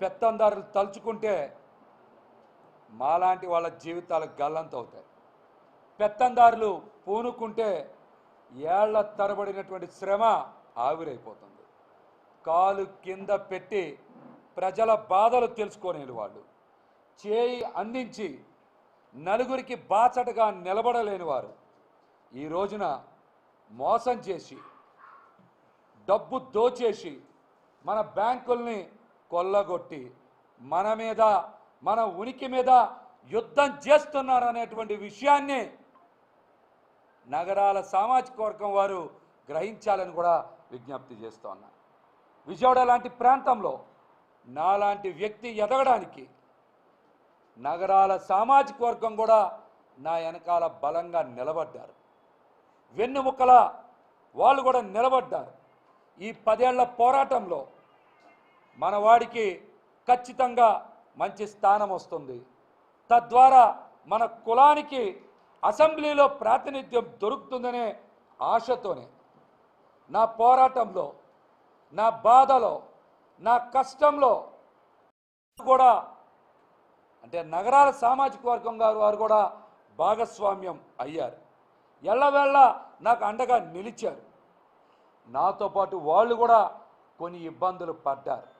పెత్తందారులు తలుచుకుంటే మాలాంటి వాళ్ళ జీవితాలు గల్లంతవుతాయి. పెత్తందారులు పూనుకుంటే ఏళ్ళ తరబడినటువంటి శ్రమ ఆవిరైపోతుంది. కాలు కింద పెట్టి ప్రజల బాధలు తెలుసుకోలేని వాళ్ళు. చేయి అందించి నలుగురికి బాచటగా నిలబడలేని వారు. ఈ రోజున మోసం చేసి డబ్బు దోచేసి మన బ్యాంకుల్ని కొల్లగొట్టి మన మీద మన ఉనికి మీద యుద్ధం చేస్తున్నారు అనేటువంటి విషయాన్ని నగరాల సామాజిక వర్గం వారు గ్రహించాలని కూడా విజ్ఞప్తి చేస్తూ ఉన్నా. విజయవాడ లాంటి ప్రాంతంలో నాలాంటి వ్యక్తి ఎదగడానికి నగరాల సామాజిక వర్గం కూడా నా వెనకాల బలంగా నిలబడ్డారు. వెన్నుముక్కల వాళ్ళు కూడా నిలబడ్డారు. ఈ పదేళ్ళ పోరాటంలో మన వాడికి ఖచ్చితంగా మంచి స్థానం వస్తుంది. తద్వారా మన కులానికి అసెంబ్లీలో ప్రాతినిధ్యం దొరుకుతుందనే ఆశతోనే నా పోరాటంలో నా బాధలో నా కష్టంలో కూడా అంటే నగరాల సామాజిక వర్గం గారు వారు కూడా భాగస్వామ్యం అయ్యారు. ఎల్లవేళ నాకు అండగా నిలిచారు. నాతో పాటు వాళ్ళు కూడా కొన్ని ఇబ్బందులు పడ్డారు.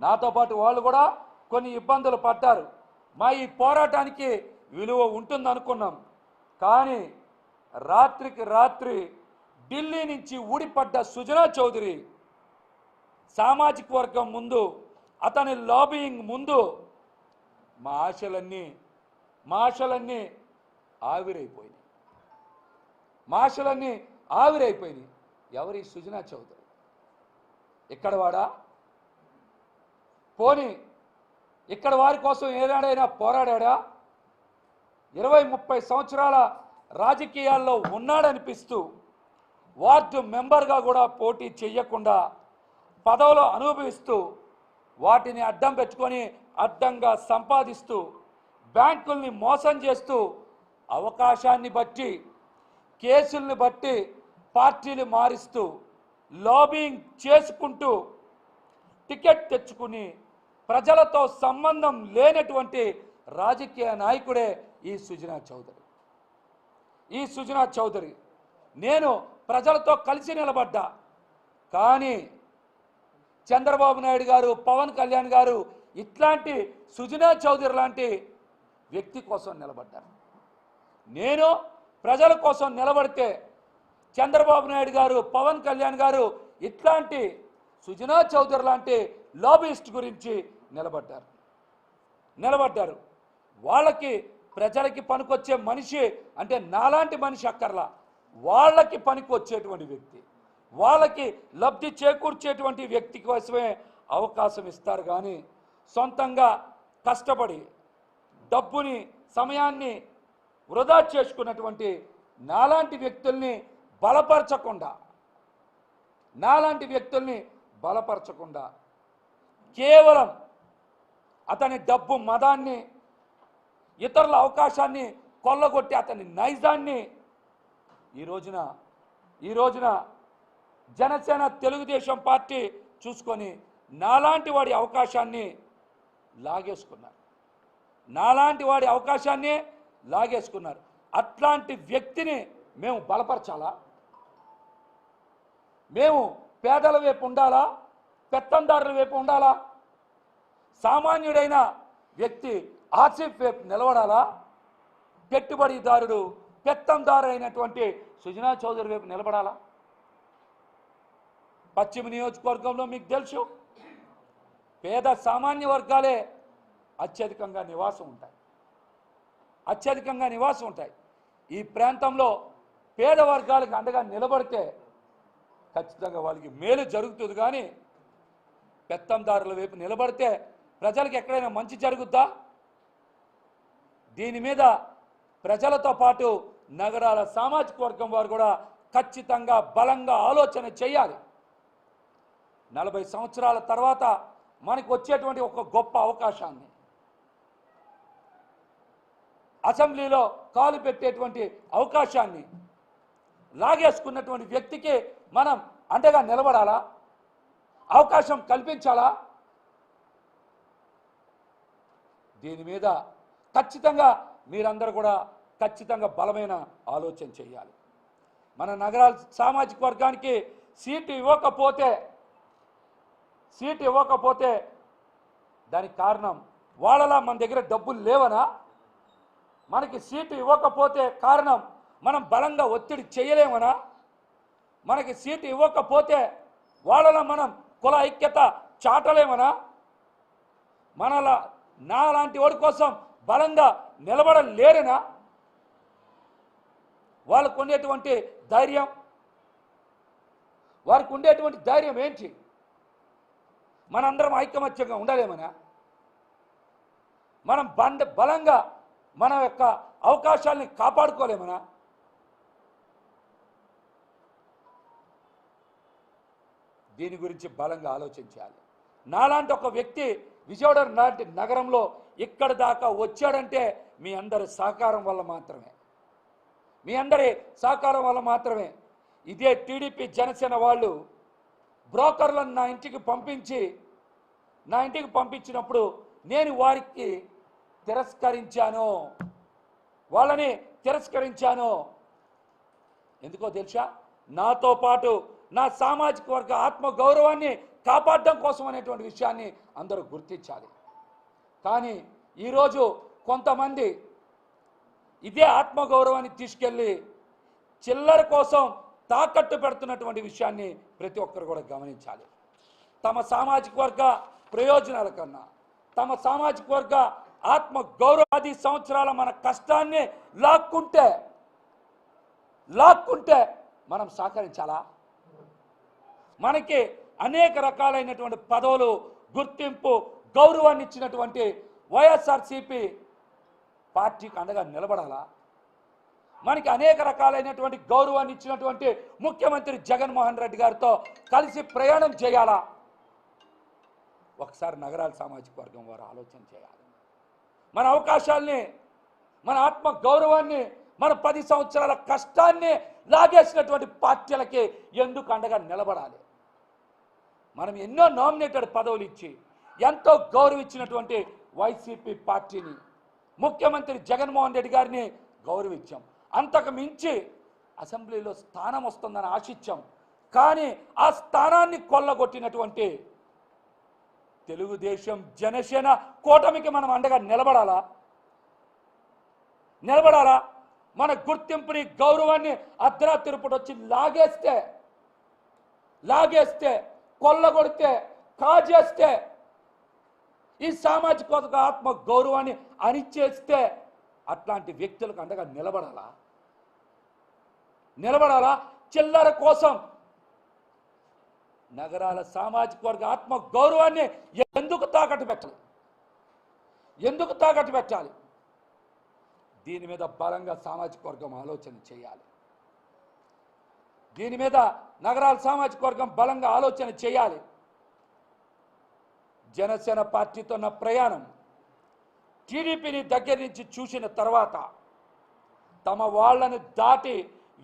నాతో పాటు వాళ్ళు కూడా కొన్ని ఇబ్బందులు పడ్డారు. మా ఈ పోరాటానికి విలువ ఉంటుంది అనుకున్నాం కానీ రాత్రికి రాత్రి ఢిల్లీ నుంచి ఊడిపడ్డ సుజనా చౌదరి సామాజిక వర్గం ముందు అతని లాబియింగ్ ముందు మా ఆశలన్నీ మా ఆశలన్నీ ఆవిరైపోయినాయి. మా ఆశలన్నీ ఆవిరైపోయినాయి. ఎవరి సుజనా చౌదరి? ఎక్కడవాడా పోని ఇక్కడ వారి కోసం ఏనాడైనా పోరాడా ఇరవై ముప్పై సంవత్సరాల రాజకీయాల్లో ఉన్నాడనిపిస్తూ వార్డు మెంబర్గా కూడా పోటీ చెయ్యకుండా పదవులు అనుభవిస్తూ వాటిని అడ్డం పెట్టుకొని అడ్డంగా సంపాదిస్తూ బ్యాంకుల్ని మోసం చేస్తూ అవకాశాన్ని బట్టి కేసుల్ని బట్టి పార్టీలు మారిస్తూ లాబింగ్ చేసుకుంటూ టికెట్ తెచ్చుకుని ప్రజలతో సంబంధం లేనటువంటి రాజకీయ నాయకుడే ఈ సుజనా చౌదరి. ఈ సుజనా చౌదరి. నేను ప్రజలతో కలిసి నిలబడ్డా. కానీ చంద్రబాబు నాయుడు గారు పవన్ కళ్యాణ్ గారు ఇట్లాంటి సుజనా చౌదరి లాంటి వ్యక్తి కోసం నిలబడ్డారు. నేను ప్రజల కోసం నిలబడితే చంద్రబాబు నాయుడు గారు పవన్ కళ్యాణ్ గారు ఇట్లాంటి సుజనా చౌదరి లాంటి లాబిస్ట్ గురించి నిలబడ్డారు. నిలబడ్డారు. వాళ్ళకి ప్రజలకి పనికొచ్చే మనిషి అంటే నాలాంటి మనిషి అక్కర్లా. వాళ్ళకి పనికొచ్చేటువంటి వ్యక్తి. వాళ్ళకి లబ్ధి చేకూర్చేటువంటి వ్యక్తి కోసమే అవకాశం ఇస్తారు కానీ సొంతంగా కష్టపడి డబ్బుని సమయాన్ని వృధా చేసుకున్నటువంటి నాలాంటి వ్యక్తుల్ని బలపరచకుండా నాలాంటి వ్యక్తుల్ని బలపరచకుండా కేవలం అతని డబ్బు మదాన్ని ఇతరుల అవకాశాన్ని కొల్లగొట్టి అతని నైజాన్ని ఈ రోజున ఈ రోజున జనసేన తెలుగుదేశం పార్టీ చూసుకొని నాలాంటి వాడి అవకాశాన్ని లాగేసుకున్నారు. నాలాంటి వాడి అవకాశాన్ని లాగేసుకున్నారు. అట్లాంటి వ్యక్తిని మేము బలపరచాలా? మేము పేదల వైపు ఉండాలా? పెత్తందారుల వైపు ఉండాలా? సామాన్యుడైన వ్యక్తి ఆసిఫ్ వైపు నిలబడాలా? పెట్టుబడిదారుడు పెత్తందారు అయినటువంటి సుజనా చౌదరి వైపు నిలబడాలా? పశ్చిమ నియోజకవర్గంలో మీకు తెలుసు పేద సామాన్య వర్గాలే అత్యధికంగా నివాసం ఉంటాయి. అత్యధికంగా నివాసం ఉంటాయి. ఈ ప్రాంతంలో పేద వర్గాలకు అండగా నిలబడితే ఖచ్చితంగా వాళ్ళకి మేలు జరుగుతుంది కానీ పెత్తందారుల వైపు నిలబడితే ప్రజలకు ఎక్కడైనా మంచి జరుగుద్దా? దీని మీద ప్రజలతో పాటు నగరాల సామాజిక వర్గం వారు కూడా ఖచ్చితంగా బలంగా ఆలోచన చేయాలి. నలభై సంవత్సరాల తర్వాత మనకు వచ్చేటువంటి ఒక గొప్ప అవకాశాన్ని అసెంబ్లీలో కాలు పెట్టేటువంటి అవకాశాన్ని లాగేసుకున్నటువంటి వ్యక్తికి మనం అండగా నిలబడాలా? అవకాశం కల్పించాలా? దీని మీద ఖచ్చితంగా మీరందరూ కూడా ఖచ్చితంగా బలమైన ఆలోచన చేయాలి. మన నగరాల సామాజిక వర్గానికి సీటు ఇవ్వకపోతే సీటు ఇవ్వకపోతే దానికి కారణం వాళ్ళలా మన దగ్గర డబ్బులు లేవనా? మనకి సీటు ఇవ్వకపోతే కారణం మనం బలంగా ఒత్తిడి చేయలేమనా? మనకి సీటు ఇవ్వకపోతే వాళ్ళలో మనం కుల ఐక్యత చాటలేమనా? మనలా నా లాంటి వాడి కోసం బలంగా నిలబడలేరనా? వాళ్ళకు ఉండేటువంటి ధైర్యం. వారికి ఉండేటువంటి ధైర్యం ఏంటి? మనందరం ఐకమత్యంగా ఉండలేమనా? మనం బండ బలంగా మన యొక్క అవకాశాలని కాపాడుకోలేమనా? దీని గురించి బలంగా ఆలోచించాలి. నాలాంటి ఒక వ్యక్తి విజయవాడ లాంటి నగరంలో ఇక్కడ దాకా వచ్చాడంటే మీ అందరి సహకారం వల్ల మాత్రమే. మీ అందరి సహకారం వల్ల మాత్రమే. ఇదే టీడీపీ జనసేన వాళ్ళు బ్రోకర్లను నా ఇంటికి పంపించి నా ఇంటికి పంపించినప్పుడు నేను వారికి తిరస్కరించాను. వాళ్ళని తిరస్కరించాను. ఎందుకో తెలుసా? నాతో పాటు నా సామాజిక వర్గ ఆత్మ గౌరవాన్ని కాపాడడం కోసం అనేటువంటి విషయాన్ని అందరూ గుర్తించాలి. కానీ ఈరోజు కొంతమంది ఇదే ఆత్మగౌరవాన్ని తీసుకెళ్ళి చిల్లర కోసం తాకట్టు పెడుతున్నటువంటి విషయాన్ని ప్రతి ఒక్కరు కూడా గమనించాలి. తమ సామాజిక వర్గ ప్రయోజనాల కన్నా తమ సామాజిక వర్గ ఆత్మ గౌరవాది సంవత్సరాల మన కష్టాన్ని లాక్కుంటే లాక్కుంటే మనం సహకరించాలా? మనకి అనేక రకాలైనటువంటి పదవులు గుర్తింపు గౌరవాన్ని ఇచ్చినటువంటి వైఎస్ఆర్సిపి పార్టీకి అండగా నిలబడాలా? మనకి అనేక రకాలైనటువంటి గౌరవాన్ని ఇచ్చినటువంటి ముఖ్యమంత్రి జగన్మోహన్ రెడ్డి గారితో కలిసి ప్రయాణం చేయాలా? ఒకసారి నగరాల సామాజిక వర్గం వారు ఆలోచన చేయాలి. మన అవకాశాల్ని మన ఆత్మ గౌరవాన్ని మన పది సంవత్సరాల కష్టాన్ని లాగేసినటువంటి పార్టీలకి ఎందుకు అండగా నిలబడాలి? మనం ఎన్నో నామినేటెడ్ పదవులు ఇచ్చి ఎంతో గౌరవించినటువంటి వైసీపీ పార్టీని ముఖ్యమంత్రి జగన్మోహన్ రెడ్డి గారిని గౌరవించాం. అంతకు మించి అసెంబ్లీలో స్థానం వస్తుందని ఆశించాం. కానీ ఆ స్థానాన్ని కొల్లగొట్టినటువంటి తెలుగుదేశం జనసేన కూటమికి మనం అండగా నిలబడాలా? నిలబడాలా? మన గుర్తింపుని గౌరవాన్ని అర్ధరాత్రి వచ్చి లాగేస్తే లాగేస్తే కొల్లగొడితే కాజేస్తే ఈ సామాజిక వర్గ ఆత్మ గౌరవాన్ని అణిచేస్తే అట్లాంటి వ్యక్తులకు అండగా నిలబడాలా? నిలబడాలా? చిల్లర కోసం నగరాల సామాజిక వర్గ ఆత్మ గౌరవాన్ని ఎందుకు తాకట్టు పెట్టాలి? ఎందుకు తాకట్టు పెట్టాలి? దీని మీద బలంగా సామాజిక వర్గం ఆలోచన చేయాలి. దీని మీద నగరాల సామాజిక వర్గం బలంగా ఆలోచన చేయాలి. జనసేన పార్టీతో నా ప్రయాణం టీడీపీని దగ్గర నుంచి చూసిన తర్వాత తమ వాళ్ళని దాటి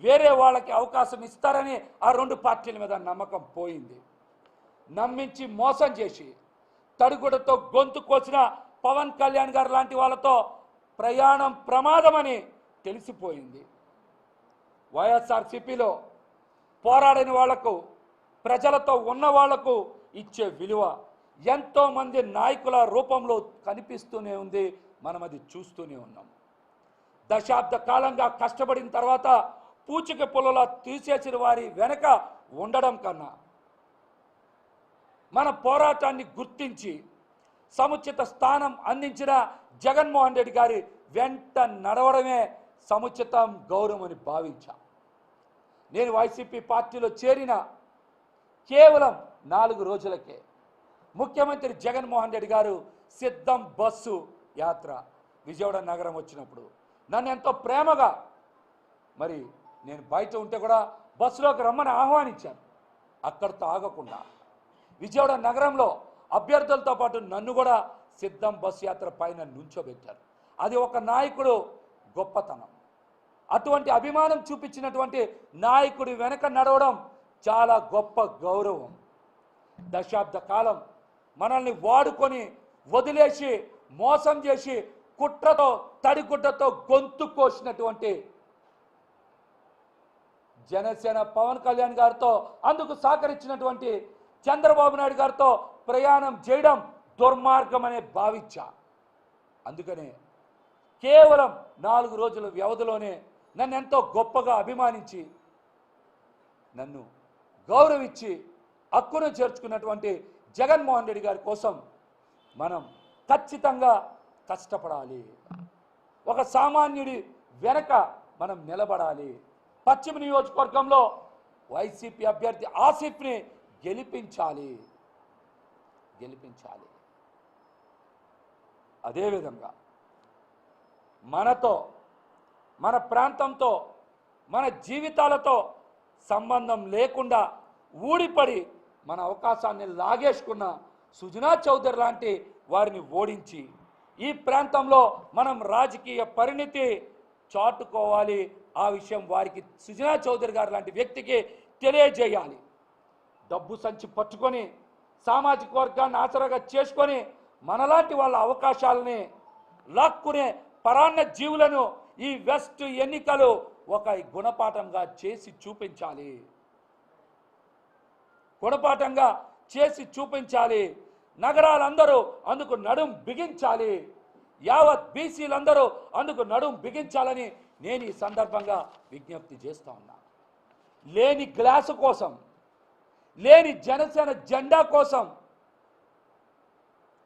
వేరే వాళ్ళకి అవకాశం ఇస్తారని ఆ రెండు పార్టీల మీద నమ్మకం పోయింది. నమ్మించి మోసం చేసి తడుగుడతో గొంతు కోసిన పవన్ కళ్యాణ్ గారు లాంటి వాళ్ళతో ప్రయాణం ప్రమాదమని తెలిసిపోయింది. వైఎస్ఆర్సిపిలో పోరాడిన వాళ్ళకు ప్రజలతో ఉన్న వాళ్ళకు ఇచ్చే విలువ ఎంతోమంది నాయకుల రూపంలో కనిపిస్తూనే ఉంది. మనం అది చూస్తూనే ఉన్నాం. దశాబ్ద కాలంగా కష్టపడిన తర్వాత పూచిక పొలలా తీసేసిన వారి వెనక ఉండడం కన్నా మన పోరాటాన్ని గుర్తించి సముచిత స్థానం అందించిన జగన్మోహన్ రెడ్డి గారి వెంట నడవడమే సముచితం గౌరవం అని భావించా. నేను వైసీపీ పార్టీలో చేరిన కేవలం నాలుగు రోజులకే ముఖ్యమంత్రి జగన్మోహన్ రెడ్డి గారు సిద్ధం బస్సు యాత్ర విజయవాడ నగరం వచ్చినప్పుడు. నన్ను ఎంతో ప్రేమగా మరి నేను బయట ఉంటే కూడా బస్సులోకి రమ్మని ఆహ్వానించాను అక్కడితో ఆగకుండా. విజయవాడ నగరంలో అభ్యర్థులతో పాటు నన్ను కూడా సిద్ధం బస్సు యాత్ర పైన నుంచోబెట్టారు. అది ఒక నాయకుడు గొప్పతనం. అటువంటి అభిమానం చూపించినటువంటి నాయకుడి వెనక నడవడం చాలా గొప్ప గౌరవం. దశాబ్ద కాలం మనల్ని వాడుకొని వదిలేసి మోసం చేసి కుట్రతో తడిగుడ్డతో గొంతు కోసినటువంటి జనసేన పవన్ కళ్యాణ్ గారితో అందుకు సహకరించినటువంటి చంద్రబాబు నాయుడు గారితో ప్రయాణం చేయడం దుర్మార్గం అనే భావించా. అందుకనే కేవలం నాలుగు రోజుల వ్యవధిలోనే నన్ను ఎంతో గొప్పగా అభిమానించి నన్ను గౌరవించి హక్కును చేర్చుకున్నటువంటి జగన్మోహన్ రెడ్డి గారి కోసం మనం ఖచ్చితంగా కష్టపడాలి. ఒక సామాన్యుడి వెనక మనం నిలబడాలి. పశ్చిమ నియోజకవర్గంలో వైసీపీ అభ్యర్థి ఆసిఫ్ని గెలిపించాలి. గెలిపించాలి. అదేవిధంగా మనతో మన ప్రాంతంతో మన జీవితాలతో సంబంధం లేకుండా ఊడిపడి మన అవకాశాన్ని లాగేసుకున్న సుజనా చౌదరి లాంటి వారిని ఓడించి ఈ ప్రాంతంలో మనం రాజకీయ పరిణితి చాటుకోవాలి. ఆ విషయం వారికి సుజనా చౌదరి గారు లాంటి వ్యక్తికి తెలియజేయాలి. డబ్బు సంచి పట్టుకొని సామాజిక వర్గాన్ని ఆసరాగా చేసుకొని మనలాంటి వాళ్ళ అవకాశాలని లాక్కునే పరాన్న జీవులను ఈ వెస్ట్ ఎన్నికలు ఒక గుణపాఠంగా చేసి చూపించాలి. గుణపాఠంగా చేసి చూపించాలి. నగరాలందరూ అందుకు నడుం బిగించాలి. యావత్ బీసీలందరూ అందుకు నడుం బిగించాలని నేను ఈ సందర్భంగా విజ్ఞప్తి చేస్తా ఉన్నా. లేని గ్లాసు కోసం లేని జనసేన జెండా కోసం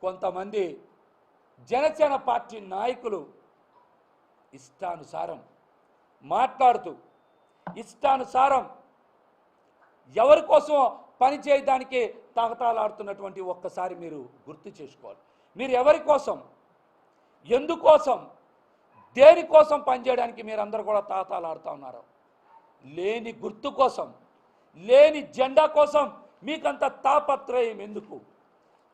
కొంతమంది జనసేన పార్టీ నాయకులు ఇష్టానుసారం మాట్లాడుతూ ఇష్టానుసారం ఎవరి కోసం పని చేయడానికి తగతాలాడుతున్నటువంటి ఒక్కసారి మీరు గుర్తు చేసుకోవాలి. మీరు ఎవరి కోసం ఎందుకోసం దేనికోసం పనిచేయడానికి మీరందరూ కూడా తాతాలాడుతూ ఉన్నారు? లేని గుర్తు కోసం లేని జెండా కోసం మీకంత తాపత్రయం ఎందుకు?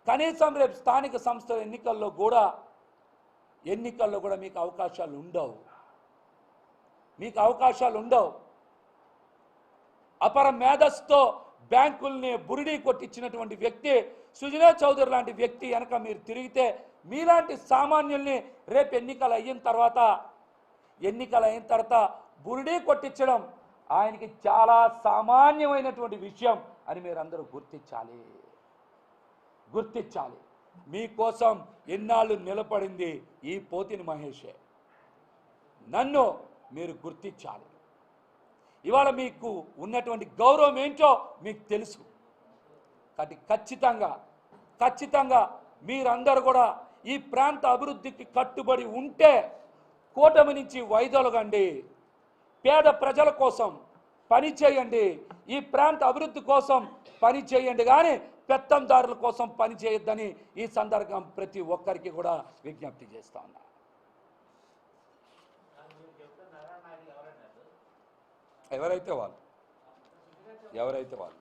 కనీసం రేపు స్థానిక సంస్థల ఎన్నికల్లో కూడా ఎన్నికల్లో కూడా మీకు అవకాశాలు ఉండవు. మీకు అవకాశాలు ఉండవు. అపర మేధస్సుతో బ్యాంకుల్ని బురిడీ కొట్టించినటువంటి వ్యక్తి సుజనా చౌదరి లాంటి వ్యక్తి వెనక మీరు తిరిగితే మీలాంటి సామాన్యుల్ని రేపు ఎన్నికలు అయిన తర్వాత ఎన్నికలు అయిన తర్వాత బురిడీ కొట్టించడం ఆయనకి చాలా సామాన్యమైనటువంటి విషయం అని మీరందరూ గుర్తించాలి. గుర్తించాలి. మీకోసం ఎన్నాళ్ళు నిలబడింది ఈ పోతిని మహేషే? నన్ను మీరు గుర్తించాలి. ఇవాళ మీకు ఉన్నటువంటి గౌరవం ఏంటో మీకు తెలుసు. కాబట్టి ఖచ్చితంగా ఖచ్చితంగా మీరందరూ కూడా ఈ ప్రాంత అభివృద్ధికి కట్టుబడి ఉంటే కూటమి నుంచి వైదొలగండి పేద ప్రజల కోసం పని చేయండి ఈ ప్రాంత అభివృద్ధి కోసం పని చేయండి. కానీ పెత్తందారుల కోసం పని చేయొద్దని ఈ సందర్భం ప్రతి ఒక్కరికి కూడా విజ్ఞప్తి చేస్తా ఉన్నా. ఎవరైతే వాళ్ళు? ఎవరైతే వాళ్ళు?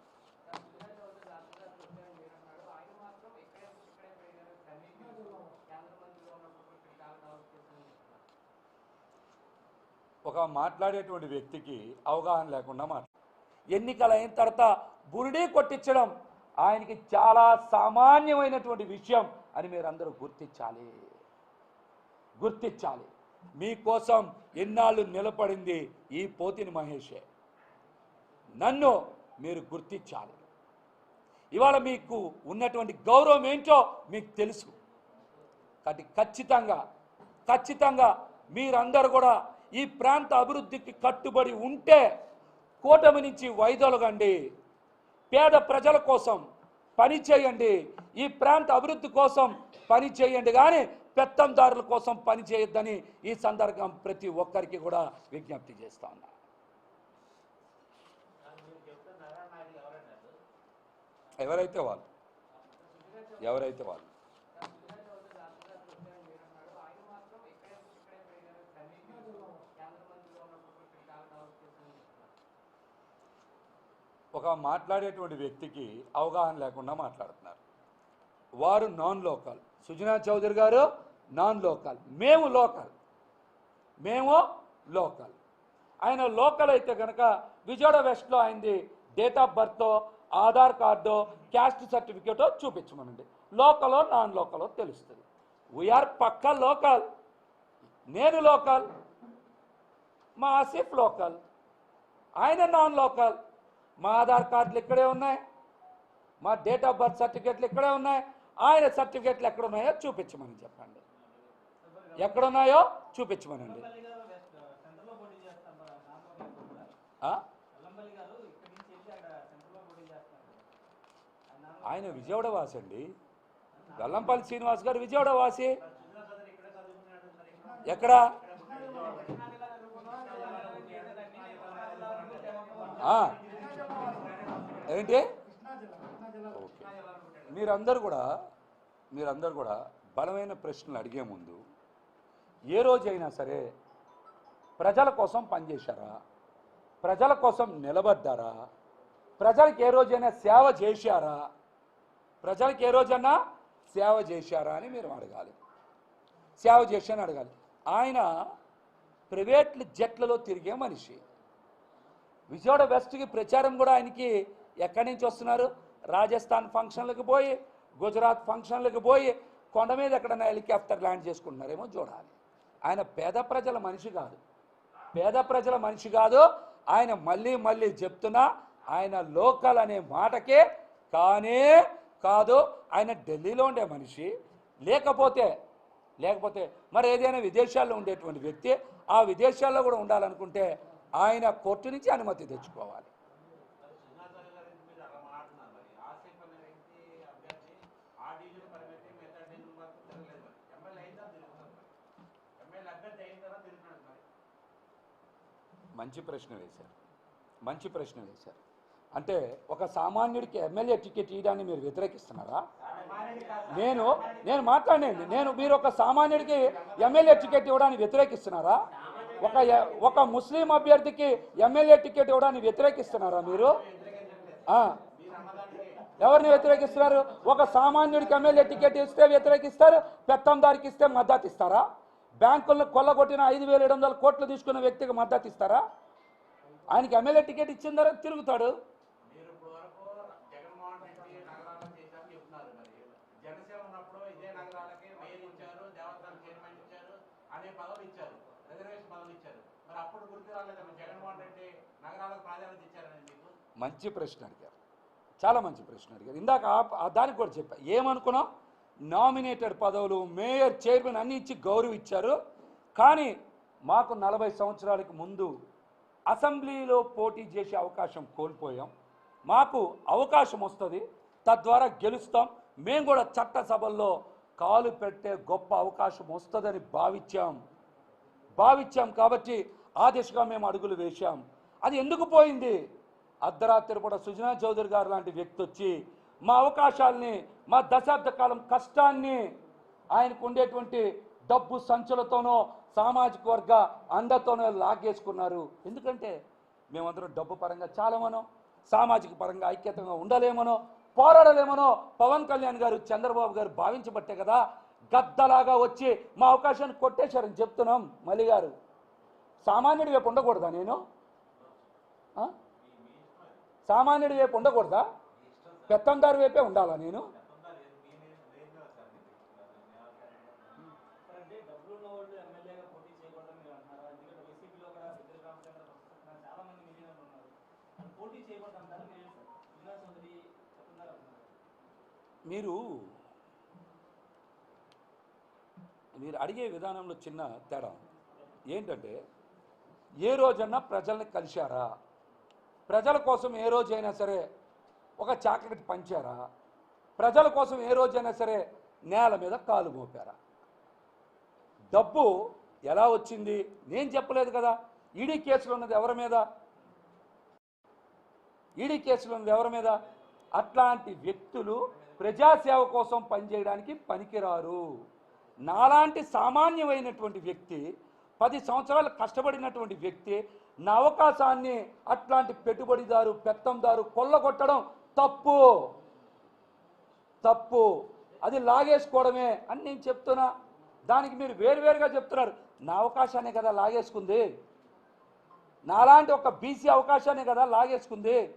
ఒక మాట్లాడేటువంటి వ్యక్తికి అవగాహన లేకుండా మాట్లాడు ఎన్నికలు అయిన తర్వాత బురిడీ కొట్టించడం ఆయనకి చాలా సామాన్యమైనటువంటి విషయం అని మీరు అందరూ గుర్తించాలి. గుర్తించాలి. మీకోసం ఎన్నాళ్ళు నిలబడింది ఈ పోతిని మహేషే. నన్ను మీరు గుర్తించాలి. ఇవాళ మీకు ఉన్నటువంటి గౌరవం ఏంటో మీకు తెలుసు. కాబట్టి ఖచ్చితంగా ఖచ్చితంగా మీరందరూ కూడా ఈ ప్రాంత అభివృద్ధికి కట్టుబడి ఉంటే కూటమి నుంచి వైదొలగండి. పేద ప్రజల కోసం పని చేయండి. ఈ ప్రాంత అభివృద్ధి కోసం పని చేయండి. కానీ పెత్తందారుల కోసం పని చేయొద్దని ఈ సందర్భం ప్రతి ఒక్కరికి కూడా విజ్ఞప్తి చేస్తా ఉన్నా. ఎవరైతే వాళ్ళు? ఎవరైతే వాళ్ళు? ఒక మాట్లాడేటువంటి వ్యక్తికి అవగాహన లేకుండా మాట్లాడుతున్నారు. వారు నాన్ లోకల్. సుజనా చౌదరి గారు నాన్ లోకల్. మేము లోకల్. మేము లోకల్. ఆయన లోకల్ అయితే కనుక విజయవాడ వెస్ట్లో అయింది date of birth Aadhaar card caste సర్టిఫికేటో చూపించమనండి. లోకలో నాన్ లోకలో తెలుస్తుంది. వీఆర్ పక్క లోకల్. నేను లోకల్. మా ఆసిఫ్ లోకల్. ఆయన నాన్ లోకల్. మా ఆధార్ కార్డులు ఇక్కడే ఉన్నాయి. మా డేట్ ఆఫ్ బర్త్ సర్టిఫికేట్లు ఇక్కడే ఉన్నాయి. ఆయన సర్టిఫికెట్లు ఎక్కడ ఉన్నాయో చూపించమని చెప్పండి. ఎక్కడున్నాయో చూపించమనండి. ఆయన విజయవాడ వాసి అండి. వెల్లంపల్లి శ్రీనివాస్ గారు విజయవాడ వాసి. ఎక్కడ? ఆ. ఏంటి? ఓకే. మీరందరూ కూడా మీరందరూ కూడా బలమైన ప్రశ్నలు అడిగే ముందు ఏ రోజైనా సరే ప్రజల కోసం పనిచేశారా? ప్రజల కోసం నిలబడ్డారా? ప్రజలకు ఏ రోజైనా సేవ చేశారా? ప్రజలకు ఏ రోజైనా సేవ చేశారా అని మీరు అడగాలి. సేవ చేశాను అడగాలి. ఆయన ప్రైవేట్ జట్లలో తిరిగే మనిషి. విజయవాడ వెస్ట్కి ప్రచారం కూడా ఆయనకి ఎక్కడి నుంచి వస్తున్నారు? రాజస్థాన్ ఫంక్షన్లకు పోయి గుజరాత్ ఫంక్షన్లకు పోయి కొండ మీద ఎక్కడైనా హెలికాప్టర్ ల్యాండ్ చేసుకుంటున్నారేమో చూడాలి. ఆయన పేద ప్రజల మనిషి కాదు. పేద ప్రజల మనిషి కాదు. ఆయన మళ్ళీ మళ్ళీ చెప్తున్నా ఆయన లోకల్ అనే మాటకే కానే కాదు. ఆయన ఢిల్లీలో ఉండే మనిషి. లేకపోతే లేకపోతే మరి ఏదైనా విదేశాల్లో ఉండేటువంటి వ్యక్తి ఆ విదేశాల్లో కూడా ఉండాలనుకుంటే ఆయన కోర్టు నుంచి అనుమతి తెచ్చుకోవాలి సుజనా చౌదరి గారి మీద అలా మాట్లాడుతున్నారు మరి ఆసిఫ్ అనే వ్యక్తి అభ్యర్థి ఆ డివిజన్ పరిమితి మిగతా డివిజన్ వరకు తిరగలేదు మరి ఎమ్మెల్యే అయిన తర్వాత తిరుగుతున్నారు మరి ఎమ్మెల్యే అభ్యర్థి అయిన తర్వాత తిరుగుతున్నాడు మరి మంచి ప్రశ్న వేశారు. మంచి ప్రశ్న వేశారు. అంటే ఒక సామాన్యుడికి ఎమ్మెల్యే టికెట్ ఇవ్వడాన్ని మీరు వ్యతిరేకిస్తున్నారా? నేను నేను మాట్లాడండి నేను మీరు ఒక సామాన్యుడికి ఎమ్మెల్యే టికెట్ ఇవ్వడానికి వ్యతిరేకిస్తున్నారా? ఒక ఒక ముస్లిం అభ్యర్థికి ఎమ్మెల్యే టికెట్ ఇవ్వడానికి వ్యతిరేకిస్తున్నారా మీరు? ఎవరిని వ్యతిరేకిస్తున్నారు? ఒక సామాన్యుడికి ఎమ్మెల్యే టికెట్ ఇస్తే వ్యతిరేకిస్తారు పెత్తందారికి ఇస్తే మద్దతు ఇస్తారా బ్యాంకులను కొల్లగొట్టిన ఐదు వేల ఏడు వందల కోట్లు తీసుకున్న వ్యక్తికి మద్దతు ఇస్తారా? ఆయనకి ఎమ్మెల్యే టికెట్ ఇచ్చిన తర్వాత తిరుగుతాడు. మంచి ప్రశ్న అడిగారు. చాలా మంచి ప్రశ్న అడిగారు. ఇందాక దానికి కూడా చెప్పా. ఏమనుకున్నాం నామినేటెడ్ పదవులు మేయర్ చైర్మన్ అన్ని ఇచ్చి గౌరవించారు కానీ మాకు నలభై సంవత్సరాలకు ముందు అసెంబ్లీలో పోటీ చేసే అవకాశం కోల్పోయాం. మాకు అవకాశం వస్తుంది. తద్వారా గెలుస్తాం. మేము కూడా చట్టసభల్లో కాలు పెట్టే గొప్ప అవకాశం వస్తుందని భావించాం. భావించాం కాబట్టి ఆ దిశగా మేము అడుగులు వేశాం. అది ఎందుకు పోయింది? అర్ధరాత్రి పూట సుజనా చౌదరి గారు లాంటి వ్యక్తి వచ్చి మా అవకాశాల్ని మా దశాబ్ద కాలం కష్టాన్ని ఆయనకు ఉండేటువంటి డబ్బు సంచులతోనో సామాజిక వర్గ అందతోనో లాగేసుకున్నారు. ఎందుకంటే మేమందరం డబ్బు పరంగా చాలమనో సామాజిక పరంగా ఐక్యతంగా ఉండలేమనో పోరాడలేమనో పవన్ కళ్యాణ్ గారు చంద్రబాబు గారు భావించబట్టే కదా గద్దలాగా వచ్చి మా అవకాశాన్ని కొట్టేశారని చెప్తున్నాం మళ్ళీ గారు. సామాన్యుడి వైపు ఉండకూడదా నేను? సామాన్యుడి వైపు ఉండకూడదా? పెత్తందారి వైపే ఉండాలా నేను? మీరు మీరు అడిగే విధానంలో చిన్న తేడా. ఏంటంటే ఏ రోజన్నా ప్రజల్ని కలిశారా? ప్రజల కోసం ఏ రోజైనా సరే ఒక చాక్లెట్ పంచారా? ప్రజల కోసం ఏ రోజైనా సరే నేల మీద కాలు మోపారా? డబ్బు ఎలా వచ్చింది? నేను చెప్పలేదు కదా. ఈడీ కేసులో ఉన్నది ఎవరి మీద? ఈడీ కేసులో ఉన్నది ఎవరి మీద? అట్లాంటి వ్యక్తులు ప్రజాసేవ కోసం పనిచేయడానికి పనికిరారు. నాలాంటి సామాన్యమైనటువంటి వ్యక్తి పది సంవత్సరాలు కష్టపడినటువంటి వ్యక్తి నా అవకాశాన్ని అట్లాంటి పెట్టుబడిదారు పెత్తందారు కొల్లగొట్టడం తప్పు. తప్పు. అది లాగేసుకోవడమే అని నేను చెప్తున్నా. దానికి మీరు వేరువేరుగా చెప్తున్నారు. నా అవకాశాన్ని కదా లాగేసుకుంది. నాలాంటి ఒక బీసీ అవకాశాన్ని కదా లాగేసుకుంది.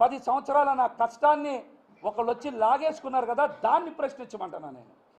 పది సంవత్సరాల నా కష్టాన్ని ఒకళ్ళు వచ్చి లాగేసుకున్నారు కదా దాన్ని ప్రశ్నించమంటున్నా నేను.